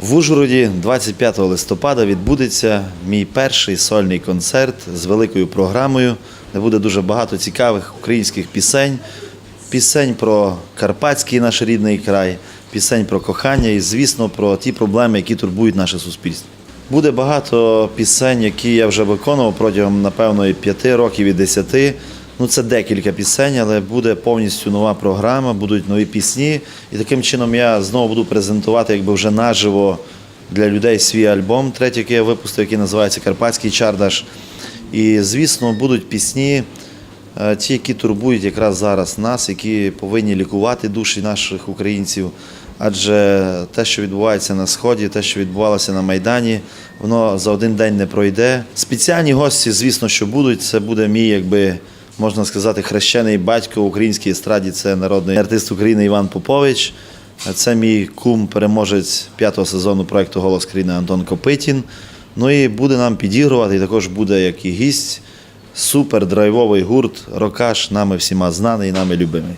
В Ужгороді 25 листопада відбудеться мій перший сольний концерт з великою програмою, де буде дуже багато цікавих українських пісень, пісень про карпатський наш рідний край, пісень про кохання і, звісно, про ті проблеми, які турбують наше суспільство. Буде багато пісень, які я вже виконував протягом, напевно, і п'яти років і десяти. Ну, це декілька пісень, але буде повністю нова програма, будуть нові пісні. І таким чином я знову буду презентувати якби вже наживо для людей свій альбом, третій, який я випустив, який називається Карпатський чардаш. І, звісно, будуть пісні, е, ті, які турбують якраз зараз нас, які повинні лікувати душі наших українців. Адже те, що відбувається на сході, те, що відбувалося на Майдані, воно за один день не пройде. Спеціальні гості, звісно, що будуть. Це буде мій, якби можна сказати, хрещений батько в українській естраді. Це народний артист України Іван Попович. Це мій кум, переможець п'ятого сезону проекту Голос країни Антон Копитін. Ну і буде нам підігрувати, і також буде як і гість, супер драйвовий гурт, рокаш, нами всіма знаний нами любимий.